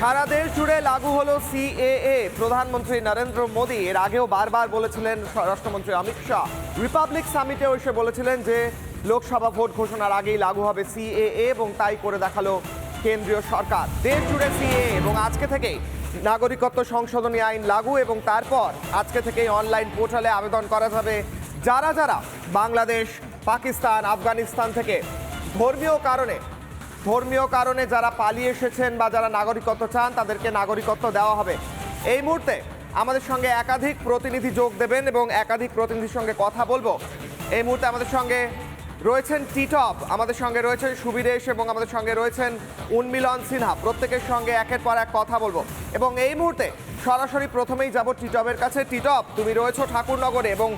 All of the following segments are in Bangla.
সারা দেশ জুড়ে লাগু হলো সিএএ। প্রধানমন্ত্রী নরেন্দ্র মোদী এর আগেও বারবার বলেছিলেন, স্বরাষ্ট্রমন্ত্রী অমিত শাহ। রিপাবলিক সামিটেও এসে বলেছিলেন যে, লোকসভা ভোট ঘোষণার আগেই লাগু হবে সিএএ এবং তাই করে দেখাল কেন্দ্রীয় সরকার। দেশ জুড়ে সিএ এবং আজকে থেকেই নাগরিকত্ব সংশোধনী আইন লাগু এবং তারপর আজকে থেকেই অনলাইন পোর্টালে আবেদন করা যাবে। যারা যারা বাংলাদেশ, পাকিস্তান, আফগানিস্তান থেকে ধর্মীয় কারণে ধর্মীয় কারণে যারা পালিয়ে এসেছেন বা যারা নাগরিকত্ব চান, তাদেরকে নাগরিকত্ব দেওয়া হবে। এই মুহূর্তে আমাদের সঙ্গে একাধিক প্রতিনিধি যোগ দেবেন এবং একাধিক প্রতিনিধির সঙ্গে কথা বলব। এই মুহূর্তে আমাদের সঙ্গে রয়েছেন টিটপ, আমাদের সঙ্গে রয়েছেন সুবিরেশ এবং আমাদের সঙ্গে রয়েছেন উন্মিলন সিনহা। প্রত্যেকের সঙ্গে একের পর এক কথা বলব। এবং এই মুহূর্তে সরাসরি প্রথমেই যাব টিটপের কাছে। টিটপ, তুমি রয়েছো ঠাকুরনগরে এবং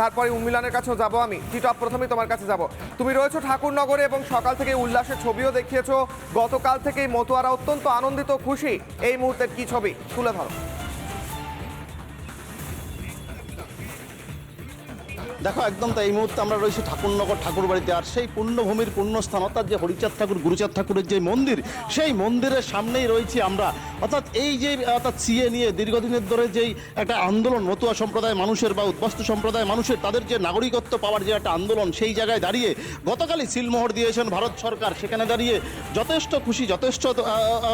তারপরে উন্মিলনের কাছেও যাব আমি। টিটপ প্রথমেই তোমার কাছে যাব। তুমি রয়েছো ঠাকুরনগরে এবং সকাল থেকে উল্লাসের ছবিও দেখিয়েছো। গতকাল থেকেই মতুয়ারা অত্যন্ত আনন্দিত, খুশি। এই মুহূর্তের কি ছবি? তুলে ধরো। দেখো, একদম তো এই মুহূর্তে আমরা রয়েছি ঠাকুরনগর ঠাকুর বাড়িতে আর সেই পুণ্যভূমির পুণ্যস্থান অর্থাৎ যে হরিচাঁদ ঠাকুর, গুরুচাঁদ ঠাকুরের যে মন্দির, সেই মন্দিরের সামনেই রয়েছি আমরা। অর্থাৎ এই যে, অর্থাৎ সিএ নিয়ে দীর্ঘদিনের ধরে যেই একটা আন্দোলন, মতুয়া সম্প্রদায় মানুষের বা উদ্বাস্তু সম্প্রদায় মানুষের, তাদের যে নাগরিকত্ব পাওয়ার যে একটা আন্দোলন, সেই জায়গায় দাঁড়িয়ে গতকালই সিলমোহর দিয়েছেন ভারত সরকার। সেখানে দাঁড়িয়ে যথেষ্ট খুশি, যথেষ্ট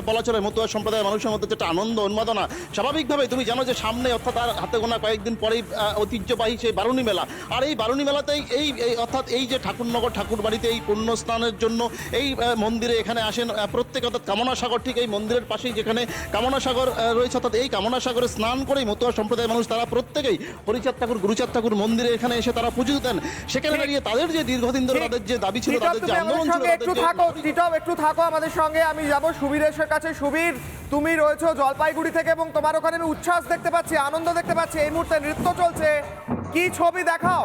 বলা চলে মতুয়া সম্প্রদায়ের মানুষের মধ্যে যেটা আনন্দ, উন্মাদনা স্বাভাবিকভাবে তুমি জানো যে সামনে অর্থাৎ আর হাতে গোনা কয়েকদিন পরেই ঐতিহ্যবাহী সেই বারুণী মেলা আর এই বারুণী মেলাতেই এই অর্থাৎ এই যে ঠাকুরনগর ঠাকুর বাড়িতে এই পুণ্য স্নানের জন্য এই মন্দিরে এখানে আসেন প্রত্যেক অর্থাৎ কামনা সাগর ঠিক এই মন্দিরের পাশেই যেখানে কামনা সাগর রয়েছে অর্থাৎ এই কামনা সাগরে স্নান করেই মতুয়া সম্প্রদায়ের মানুষ তারা প্রত্যেকেই হরিচাঁদ ঠাকুর গুরুচাঁদ ঠাকুর মন্দিরে এখানে এসে তারা পুজো দেন সেখানে দাঁড়িয়ে তাদের যে দীর্ঘদিন ধরে তাদের যে দাবি ছিল তাদের যে আন্দোলন ছিল একটু থাকো টিটপ একটু থাকো আমাদের সঙ্গে। আমি যাব সুবীরেশের কাছে। সুবীর তুমি রয়েছো জলপাইগুড়ি থেকে এবং তোমার ওখানে আমি উচ্ছ্বাস দেখতে পাচ্ছি আনন্দ দেখতে পাচ্ছি। এই মুহূর্তে নৃত্য চলছে। কি ছবি দেখাও?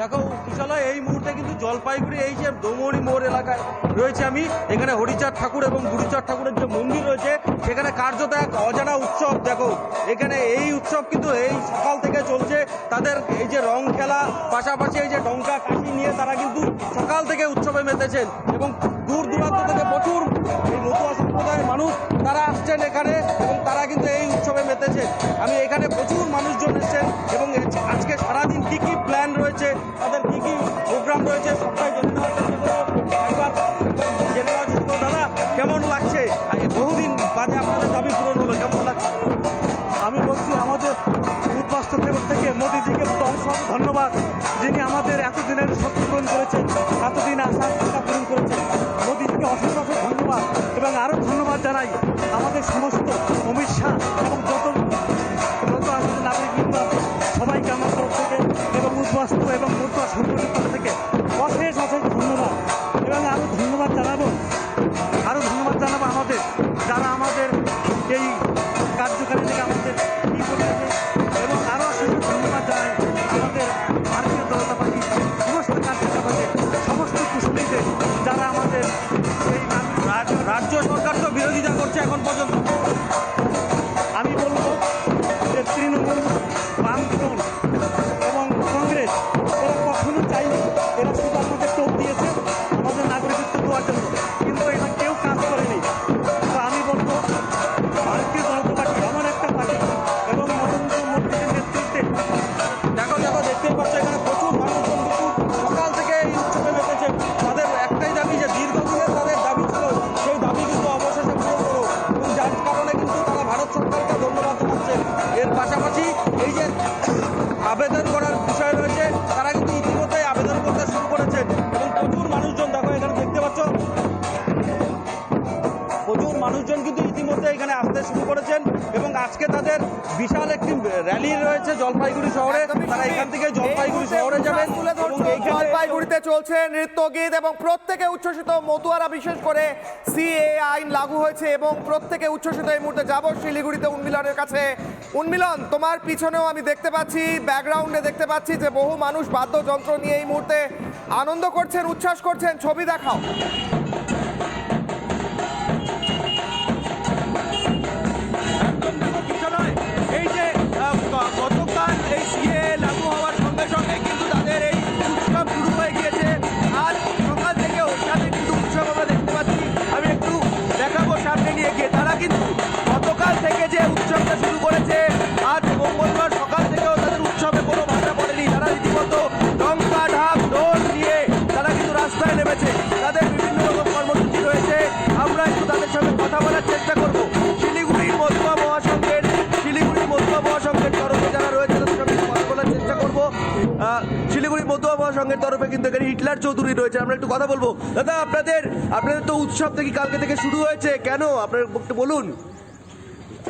দেখো, কিশালয় এই মুহূর্তে কিন্তু জলপাইগুড়ি, এই যে দৌমড়ি মোড় এলাকায় রয়েছে আমি, এখানে হরিচাঁদ ঠাকুর এবং গুরুচাঁদ ঠাকুরের যে মন্দির রয়েছে, সেখানে কার্যত এক অজানা উৎসব, দেখো। এখানে এই উৎসব কিন্তু এই সকাল থেকে চলছে। তাদের এই যে রং খেলা, পাশাপাশি এই যে ডঙ্কা কাশি নিয়ে তারা কিন্তু সকাল থেকে উৎসবে মেতেছেন এবং দূর দূরান্ত থেকে প্রচুর এই মতুয়া সম্প্রদায়ের মানুষ তারা আসছেন এখানে এবং তারা কিন্তু এই উৎসবে মেতেছে। আমি এখানে প্রচুর মানুষজন এসছেন এবং আজকে সারাদিন কী কী প্ল্যান রয়েছে, তাদের কী কী প্রোগ্রাম রয়েছে, সবটাই যে আবেদন করার বিষয় রয়েছে। তারা কিন্তু ইতিমধ্যেই আবেদন করতে শুরু করেছেন এবং প্রচুর মানুষজন, দেখো এখানে দেখতে পাচ্ছ, প্রচুর মানুষজন কিন্তু ইতিমধ্যে এখানে আসতে শুরু করেছেন। এবং আজকে তাদের বিশাল একটি র্যালি রয়েছে জলপাইগুড়ি শহরে। তারা এখান থেকে জলপাইগুড়ি শহরে যাবেন। জলপাইগুড়িতে চলছে নৃত্য গীত এবং প্রত্যেকে উচ্ছ্বসিত মতুয়ারা, বিশেষ করে সিএ আইন লাগু হয়েছে এবং প্রত্যেকে উচ্ছ্বসিত এই মুহূর্তে যাব শিলিগুড়িতে উন্মিলনের কাছে। উন্মিলন, তোমার পিছনেও আমি দেখতে পাচ্ছি, ব্যাকগ্রাউন্ডে দেখতে পাচ্ছি যে বহু মানুষ বাদ্যযন্ত্র নিয়ে এই মুহূর্তে আনন্দ করছেন, উচ্ছ্বাস করছেন। ছবি দেখাও। মহাসংঘের তরফে কিন্তু এখানে হিটলার চৌধুরী রয়েছে। আমরা একটু কথা বলব। দাদা, আপনাদের আপনাদের তো উৎসব থেকে কালকে থেকে শুরু হয়েছে। কেন? আপনার বলুন।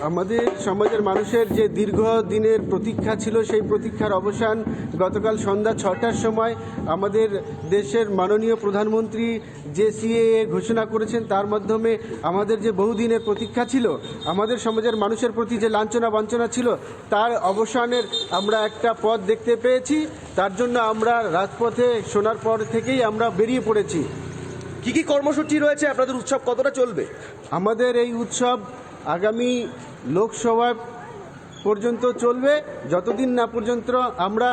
আমাদের সমাজের মানুষের যে দীর্ঘ দিনের প্রতীক্ষা ছিল সেই প্রতীক্ষার অবসান গতকাল সন্ধ্যা ছটার সময় আমাদের দেশের মাননীয় প্রধানমন্ত্রী যে সিএএ ঘোষণা করেছেন। তার মাধ্যমে আমাদের যে বহুদিনের প্রতীক্ষা ছিল আমাদের সমাজের মানুষের প্রতি যে লাঞ্ছনা বঞ্চনা ছিল তার অবসানের আমরা একটা পথ দেখতে পেয়েছি। তার জন্য আমরা রাজপথে শোনার পর থেকেই আমরা বেরিয়ে পড়েছি। কি কি কর্মসূচি রয়েছে? আপনাদের উৎসব কতটা চলবে? আমাদের এই উৎসব আগামী লোকসভা পর্যন্ত চলবে। যতদিন না পর্যন্ত আমরা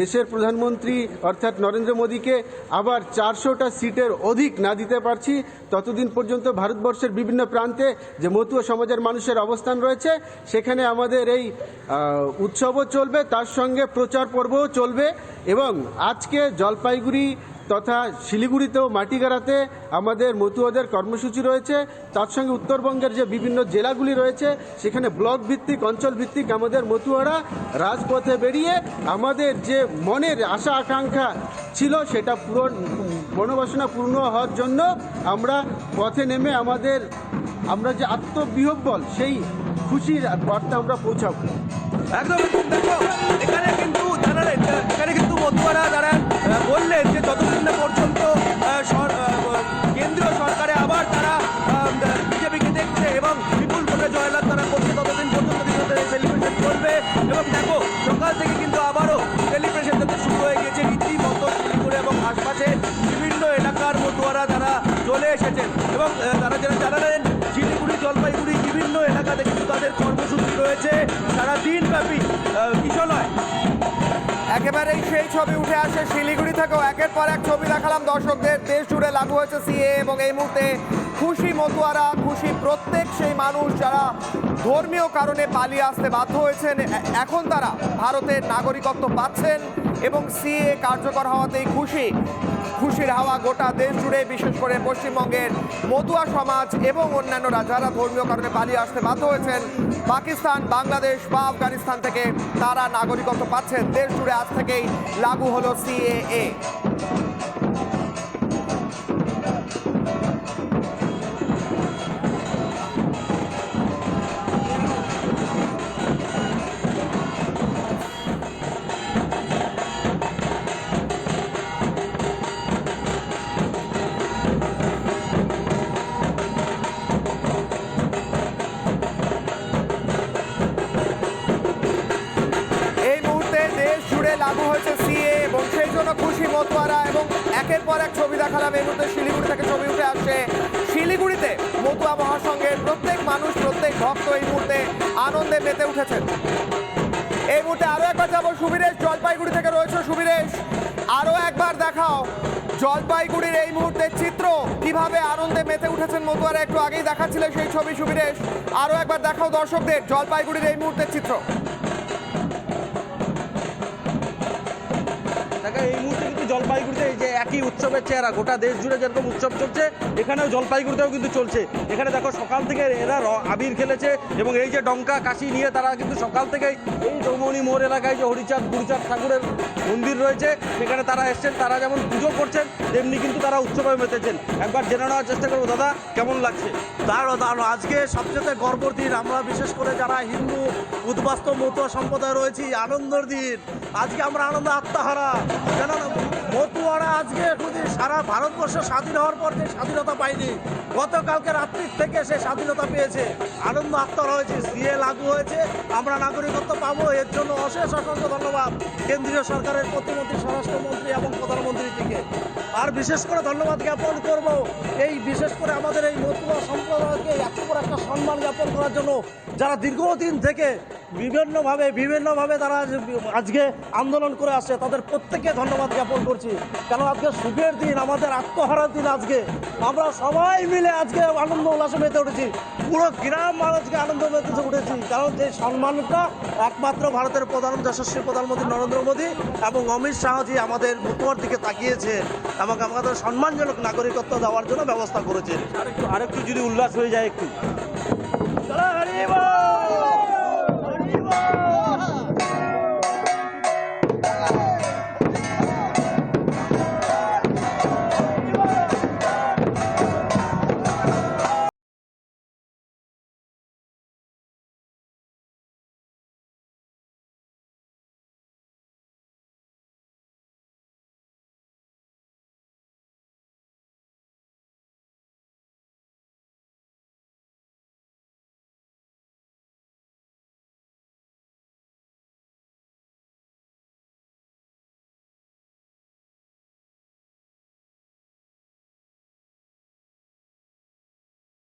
দেশের প্রধানমন্ত্রী অর্থাৎ নরেন্দ্র মোদীকে আবার চারশোটা সিটের অধিক না দিতে পারছি, ততদিন পর্যন্ত ভারতবর্ষের বিভিন্ন প্রান্তে যে মতুয়া সমাজের মানুষের অবস্থান রয়েছে, সেখানে আমাদের এই উৎসবও চলবে, তার সঙ্গে প্রচার পর্বও চলবে এবং আজকে জলপাইগুড়ি তথা শিলিগুড়িতেও মাটিগাড়াতে আমাদের মতুয়াদের কর্মসূচি রয়েছে। তার সঙ্গে উত্তরবঙ্গের যে বিভিন্ন জেলাগুলি রয়েছে, সেখানে ব্লক ভিত্তিক অঞ্চল ভিত্তিক আমাদের মতুয়ারা রাজপথে বেরিয়ে আমাদের যে মনের আশা, আকাঙ্ক্ষা ছিল সেটা পূরণ, মনোবাসনা পূর্ণ হওয়ার জন্য আমরা পথে নেমে আমাদের, আমরা যে আত্মবিহব্বল সেই খুশির বার্তা আমরা পৌঁছাবো। একদম চলে এসেছেন। এবং তারা যারা জানালেন শিলিগুড়ি, জলপাইগুড়ি, বিভিন্ন এলাকাতে কিন্তু তাদের কর্মসূচি রয়েছে। সারা দিনব্যাপী কিশলয় একেবারেই সেই ছবি উঠে আসে শিলিগুড়ি থেকেও। একের পর এক ছবি দেখালাম। দর্শকদের দেশ জুড়ে লাগু হয়েছে সিএ এবং এই মুহূর্তে খুশি মতুয়ারা, খুশি প্রত্যেক সেই মানুষ যারা ধর্মীয় কারণে পালিয়ে আসতে বাধ্য হয়েছেন। এখন তারা ভারতের নাগরিকত্ব পাচ্ছেন এবং সিএ কার্যকর হওয়াতেই খুশি। খুশির হাওয়া গোটা দেশ জুড়ে, বিশেষ করে পশ্চিমবঙ্গের মতুয়া সমাজ এবং অন্যান্যরা যারা ধর্মীয় কারণে পালিয়ে আসতে বাধ্য হয়েছেন, পাকিস্তান, বাংলাদেশ বা আফগানিস্তান থেকে তারা নাগরিকত্ব পাচ্ছেন। দেশ জুড়ে আজ থেকেই লাগু হলো সিএএ এই মুহূর্তে শিলিগুড়ি থেকে ছবি উঠে আসছে। শিলিগুড়িতে মতুয়া মহাসংঘের প্রত্যেক মানুষ, প্রত্যেক ভক্ত এই মুহূর্তে আনন্দে মেতে উঠেছেন। এই মুহূর্তে আরও একবার যাব সুবীরেশ জলপাইগুড়ি থেকে রয়েছে সুবীরেশ। আরও একবার দেখাও জলপাইগুড়ির এই মুহূর্তের চিত্র, কীভাবে আনন্দে মেতে উঠেছেন মতুয়ারা একটু আগেই দেখাচ্ছিলে সেই ছবি সুবীরেশ। আরও একবার দেখাও দর্শকদের জলপাইগুড়ির এই মুহূর্তের চিত্র। এই উৎসবের চেহারা, গোটা দেশ জুড়ে যেরকম উৎসব চলছে, এখানেও জলপাইগুড়িতেও কিন্তু চলছে। এখানে দেখো সকাল থেকে এরা আবির খেলেছে এবং এই যে ডঙ্কা, কাশি নিয়ে তারা কিন্তু সকাল থেকেই এই চৌমনি মোড় এলাকায় যে হরিচাঁদ, গুরুচাঁদ ঠাকুরের মন্দির রয়েছে, সেখানে তারা এসছেন, তারা যেমন পুজো করছেন, তেমনি কিন্তু তারা উৎসবে মেতেছেন। একবার জেনে নেওয়ার চেষ্টা করব, দাদা, কেমন লাগছে? দাঁড়ো দাঁড়ো আজকে সবচেয়ে গর্বর দিন, আমরা বিশেষ করে যারা হিন্দু, উদ্বাস্ত, মতুয়া সম্প্রদায় রয়েছি, আনন্দের দিন। আজকে আমরা আনন্দ আত্মাহারা। কেন মতুয়ারা আজকে যদি সারা ভারতবর্ষ স্বাধীন হওয়ার পর যে স্বাধীনতা পায়নি, গতকালকে রাত্রির থেকে সে স্বাধীনতা পেয়েছে। আনন্দ আত্মাহারা হয়েছে সিএ লাগু হয়েছে, আমরা নাগরিকত্ব পাবো, এর জন্য অশেষ অসংখ্য ধন্যবাদ কেন্দ্রীয় সরকারের প্রতিমন্ত্রী, স্বরাষ্ট্রমন্ত্রী এবং প্রধানমন্ত্রীজিকে আর বিশেষ করে ধন্যবাদ জ্ঞাপন করব এই বিশেষ করে আমাদের এই মতুয়া সম্প্রদায়কে এত একটা সম্মান জ্ঞাপন করার জন্য যারা দীর্ঘদিন থেকে বিভিন্নভাবে বিভিন্নভাবে তারা আজকে আন্দোলন করে আসছে। তাদের প্রত্যেককে ধন্যবাদ জ্ঞাপন করছি। কেন আজকে সুখের দিন আমাদের আত্মহারার দিন আজকে। আমরা সবাই মিলে আজকে আনন্দ উল্লাসে মেতে উঠেছি। পুরো গ্রাম মানুষকে আনন্দ মেতেছে উঠেছি। কারণ যে সম্মানটা একমাত্র ভারতের প্রধান যশস্বী প্রধানমন্ত্রী নরেন্দ্র মোদী এবং অমিত শাহজি আমাদের মুখোয়ার দিকে তাকিয়েছে এবং আমাদের সম্মানজনক নাগরিকত্ব দেওয়ার জন্য ব্যবস্থা করেছে। আরেকটু আরেকটু যদি উল্লাস হয়ে যায় একটু!